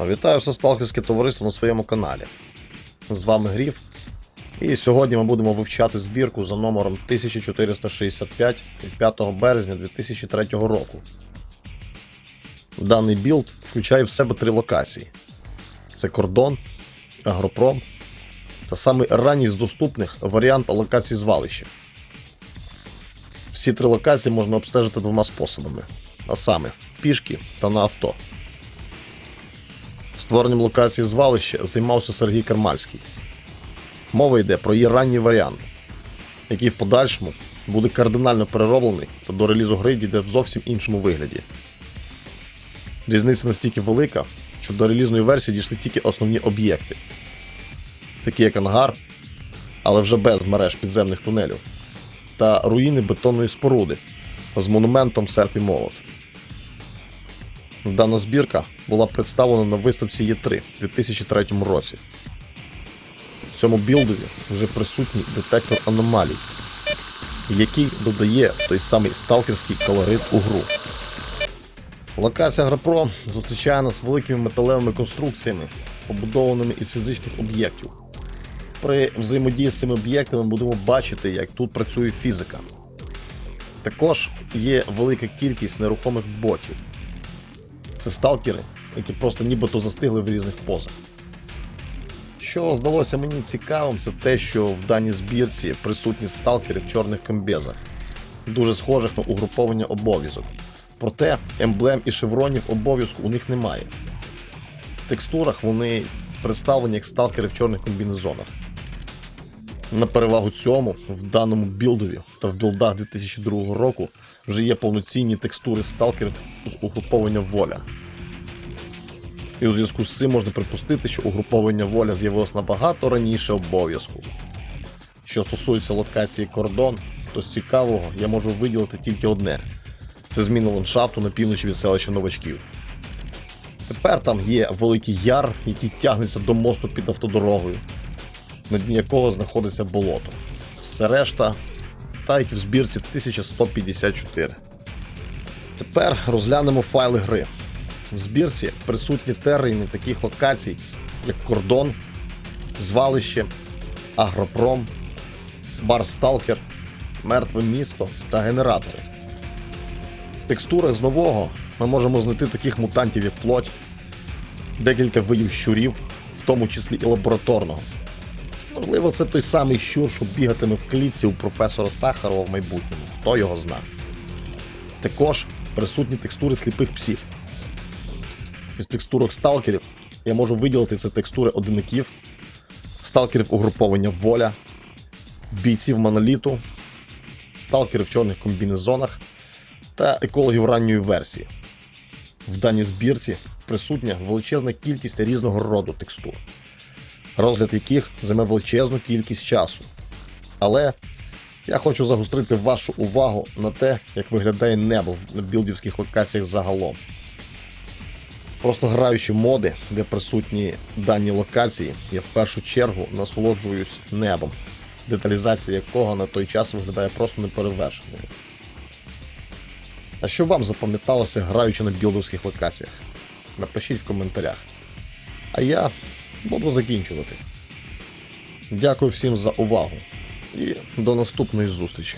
Вітаю все сталкерське товариство на своєму каналі. З вами Гріф. І сьогодні ми будемо вивчати збірку за номером 1465 від 5 березня 2003 року. Даний білд включає в себе три локації: це кордон, агропром та самий ранній з доступних варіант локації звалища. Всі три локації можна обстежити двома способами: а саме пішки та на авто. Створенням локації звалища займався Сергій Кармальський. Мова йде про її ранній варіант, який в подальшому буде кардинально перероблений та до релізу гри дійде в зовсім іншому вигляді. Різниця настільки велика, що до релізної версії дійшли тільки основні об'єкти, такі як ангар, але вже без мереж підземних тунелів, та руїни бетонної споруди з монументом Серп і Молот. Дана збірка була представлена на виставці Є3 у 2003 році. В цьому білдові вже присутній детектор аномалій, який додає той самий сталкерський колорит у гру. Локація Грапро зустрічає нас великими металевими конструкціями, побудованими із фізичних об'єктів. При взаємодії з цими об'єктами будемо бачити, як тут працює фізика. Також є велика кількість нерухомих ботів. Це сталкери, які просто нібито застигли в різних позах. Що здалося мені цікавим, це те, що в даній збірці присутні сталкери в чорних комбезах, дуже схожих на угруповання обов'язок. Проте емблем і шевронів обов'язку у них немає. В текстурах вони представлені як сталкери в чорних комбінезонах. На перевагу цьому в даному білдові та в білдах 2002 року вже є повноцінні текстури сталкерів з угруповання воля. І у зв'язку з цим можна припустити, що угруповання воля з'явилось набагато раніше обов'язку. Що стосується локації кордон, то з цікавого я можу виділити тільки одне: це зміна ландшафту на півночі від селища новачків. Тепер там є великий яр, який тягнеться до мосту під автодорогою, на дні якого знаходиться болото. Все решта, та як в збірці 1154. Тепер розглянемо файли гри. В збірці присутні терміни таких локацій, як кордон, звалище, агропром, бар Сталкер, мертве місто та генератори. В текстурах з нового ми можемо знайти таких мутантів, як плоть, декілька видів щурів, в тому числі і лабораторного. Можливо, це той самий щур, що бігатиме в клітці у професора Сахарова в майбутньому, хто його зна. Також присутні текстури сліпих псів. Із текстурок сталкерів я можу виділити це текстури одиників, сталкерів угруповання воля, бійців моноліту, сталкерів в чорних комбінезонах та екологів ранньої версії. В даній збірці присутня величезна кількість різного роду текстур, розгляд яких займе величезну кількість часу. Але я хочу загострити вашу увагу на те, як виглядає небо на білдівських локаціях загалом. Просто граючи моди, де присутні дані локації, я в першу чергу насолоджуюсь небом, деталізація якого на той час виглядає просто неперевершеною. А що вам запам'яталося, граючи на білдовських локаціях? Напишіть в коментарях. А я буду закінчувати. Дякую всім за увагу і до наступної зустрічі.